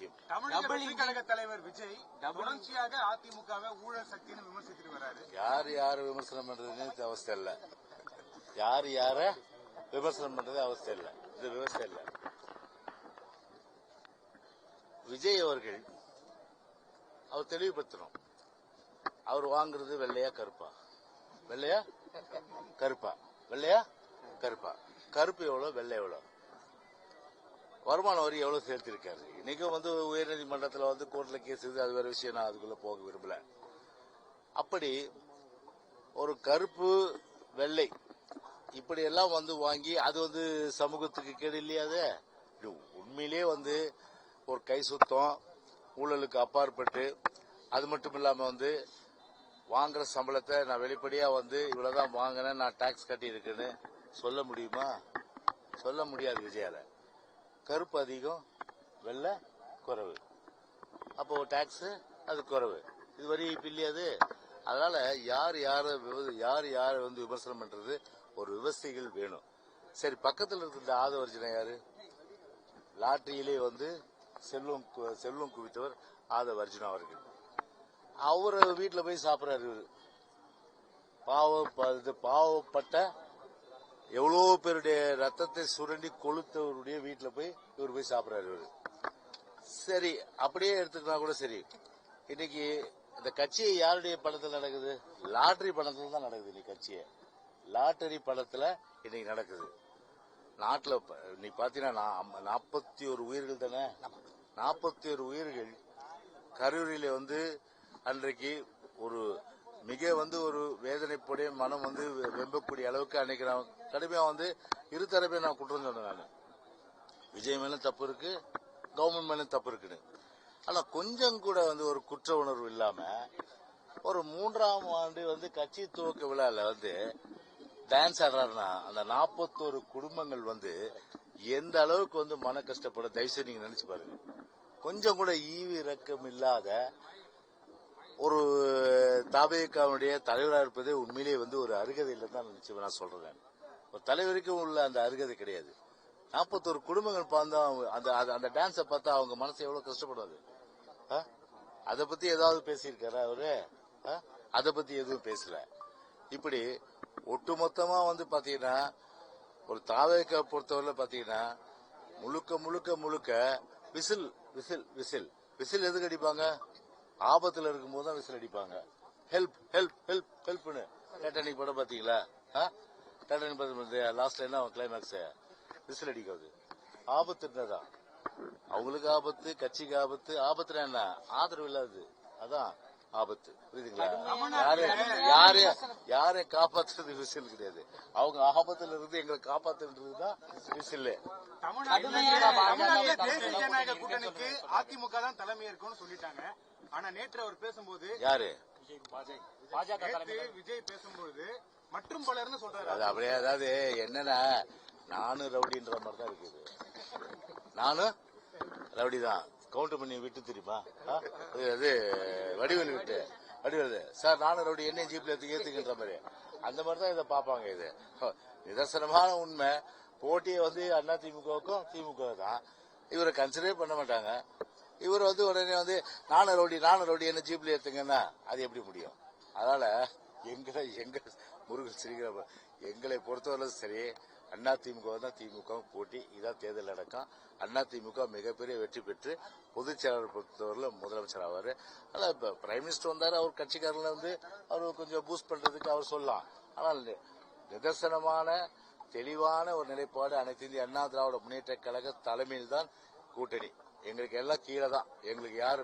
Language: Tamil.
முக்கியம் தமிழக தலைவர் விஜய் தொடர்ச்சியாக அதிமுகவை ஊழல் சக்தின்னு விமர்சித்துட்டு வராரு. யார் யார் விமர்சனம் பண்றதுன்னு அவஸ்தை இல்ல. யார் யார விமர்சனம் பண்றது அவஸ்தை இல்ல. இது விவசாயம் இல்ல. விஜய் அவர்கள் அவர் தெளிவுபடுத்தணும். அவர் வாங்குறது வெள்ளையா கருப்பா? வெள்ளையா கருப்பா? வெள்ளையா கருப்பா? கருப்பு எவ்வளவு வெள்ளை எவ்வளவு? வருமான வரி எவ்வளவு செலுத்திருக்காரு இன்னைக்கும் வந்து உயர்நீதிமன்றத்தில் வந்து கோர்ட்ல கேஸ் இது அது வேற விஷயம் நான் அதுக்குள்ள போக விரும்பல. அப்படி ஒரு கருப்பு வெள்ளை இப்படி எல்லாம் வந்து வாங்கி அது வந்து சமூகத்துக்கு கேடு இல்லையா அது உண்மையிலேயே வந்து ஒரு கை சுத்தம் ஊழலுக்கு அப்பாற்பட்டு அது மட்டும் இல்லாம வந்து வாங்குற சம்பளத்தை நான் வெளிப்படையா வந்து இவ்வளவுதான் வாங்கினேன் நான் டாக்ஸ் கட்டி இருக்கேன்னு சொல்ல முடியுமா? சொல்ல முடியாது விஜயால. கருப்பு அதிகம் வெள்ளை குறைவு. அப்போ டாக்ஸ் அது குறைவு. இது வரி இப்ப இல்லையாது அதனால யார் யார விவ- யார் யார வந்து விமர்சனம் பண்றது? ஒரு விவசாயிகள் வேணும். சரி பக்கத்தில் இருக்கிற ஆதவர்ஜனை யாரு? லாட்டரியிலே வந்து செல்வம் கு- செல்வம் குவித்தவர் ஆதவ அவர்கள். அவர் வீட்டில் போய் சாப்பிட்றாரு பாவ ப- இது பாவப்பட்ட எவ்வளோ பேருடைய ரத்தத்தை சுரண்டி கொளுத்தவருடைய வீட்டில் போய் இவர் போய் சாப்பிட்றாரு சரி அப்படியே எடுத்துக்கினா கூட சரி. இன்னைக்கு இந்த கட்சியை யாருடைய பணத்தில் நடக்குது? லாட்டரி படத்தில் தான் நடக்குது இன்னைக்கு கட்சியை. லாட்டரி படத்தில் இன்னைக்கு நடக்குது. நாட்டில் இன்னைக்கு பார்த்தீங்கன்னா நாற்பத்தி ஒரு உயிர்கள் தானே? நாற்பத்தி ஒரு உயிர்கள் கரூரில வந்து அன்றைக்கு ஒரு மிக வந்து ஒரு வேதனைப்படைய மனம் வந்து வெ- வெம்பக்கூடிய அளவுக்கு அன்னைக்கு நான் கடுமையா வந்து இரு தரப்பையும் நான் குற்றம் சொன்னேன் நான். விஜய் மேலும் தப்பு இருக்கு கவர்மெண்ட் மேலும் தப்பு இருக்குன்னு. ஆனா கொஞ்சம் கூட வந்து ஒரு குற்ற உணர்வு இல்லாம ஒரு மூன்றாம் ஆண்டு வந்து கட்சி துவக்க விழால வந்து டான்ஸ் ஆடுறாருன்னா அந்த நாற்பத்தோரு குடும்பங்கள் வந்து எந்த அளவுக்கு வந்து மன கஷ்டப்பட தயவுசெய்து நீங்க நினைச்சு பாருங்க. கொஞ்சம் கூட ஈவி இறக்கம் இல்லாத ஒரு தாபேக்காவுடைய தலைவராக இருப்பதே உண்மையிலேயே வந்து ஒரு அருகதை இல்லைன்னு தான் நினைச்சு நான் சொல்றேன். ஒரு தலைவருக்கும் உள்ள அந்த அருகதை கிடையாது. நாற்பத்தோரு குடும்பங்கள் பார்த்தா அவங்க- அந்த அந்த- அந்த டான்ஸை பார்த்தா அவங்க மனசு எவ்வளவு கஷ்டப்படாது அதை. பத்தி ஏதாவது பேசியிருக்காரா அவரு? அதை பத்தி எதுவும் பேசல. இப்படி ஒட்டுமொத்தமா வந்து பாத்தீங்கன்னா ஒரு தாவேக்கா பொறுத்தவரை பாத்தீங்கன்னா முழுக்க முழுக்க முழுக்க விசில் விசில் விசில். விசில் எதுக்கு அடிப்பாங்க? ஆபத்துல இருக்கும்போது தான் விசில் அடிப்பாங்க. ஹெல்ப் ஹெல்ப் ஹெல்ப் ஹெல்ப்னு டைட்டானிக் படம் பாத்தீங்களா டைட்டானிக் படம் லாஸ்ட்ல என்ன கிளைமேக்ஸ் விசில் அடிக்கிறது ஆபத்துன்றதான் அவங்களுக்கு ஆபத்து கட்சிக்கு ஆபத்து. ஆபத்துனா என்ன? ஆதரவு இல்லாதது. அதான் ஆபத்து. புரியுதுங்களா? யாரு யாரு யாரை காப்பாத்துறது விசில் கிடையாது. அவங்க ஆபத்துல இருந்து எங்களை காப்பாத்துன்றதுதான் விசில் தமிழ்நாட்டுல தமிழ்நாட்டுல தேசிய ஜனநாயக கூட்டணிக்கு அதிமுக தான் தலைமை இருக்கும்னு சொல்லிட்டாங்க. ஆனா நேற்று அவர் பேசும்போது யாரு? விஜய் பேசும்போது மற்றும் பலர்னு சொல்றாரு. அது அப்படியே அதாவது என்னன்னா நானும் ரவுடின்ற மாதிரி தான் இருக்குது. நானும் ரவுடி தான் கவுண்ட் பண்ணி விட்டு தெரியுமா? அது வடிவேல் விட்டு. வடிவேல் சார் நானும் ரவுடி என்ன ஜீப்ல ஏத்து ஏத்துக்கின்ற மாதிரி. அந்த மாதிரி தான் இதை பார்ப்பாங்க இது. ஹ, நிதர்சனமான உண்மை. போட்டியை வந்து அண்ணா திமுகவுக்கும் திமுக தான் இவரை கன்சிடரே பண்ண மாட்டாங்க. இவர் வந்து உடனே வந்து நானும் ரவுடி நானும் ரவுடி என்ன ஜீப்ல எடுத்துங்கன்னா அது எப்படி முடியும்? அதனால எங்களை எங்க முருகன் சிரிக்கிற எங்களை பொறுத்தவரை சரி அண்ணா திமுக தான் திமுக போட்டி இதான் தேர்தல் நடக்கும். அண்ணா திமுக மிகப்பெரிய வெற்றி பெற்று பொதுச் செயலாளர் பொறுத்தவரையில் முதலமைச்சர் ஆவார். ஆனால் இப்போ பிரைம் மினிஸ்டர் வந்தார் அவர் கட்சிக்காரில் வந்து அவர் கொஞ்சம் பூஸ்ட் பண்ணுறதுக்கு அவர் சொல்லலாம். ஆனால் நிதர்சனமான தெளிவான ஒரு நிலைப்பாடு அனைத்து இந்திய அண்ணா திராவிட முன்னேற்ற கழக தலைமையில் தான் கூட்டணி. எங்களுக்கு எல்லாம் கீழே தான் எங்களுக்கு யாரு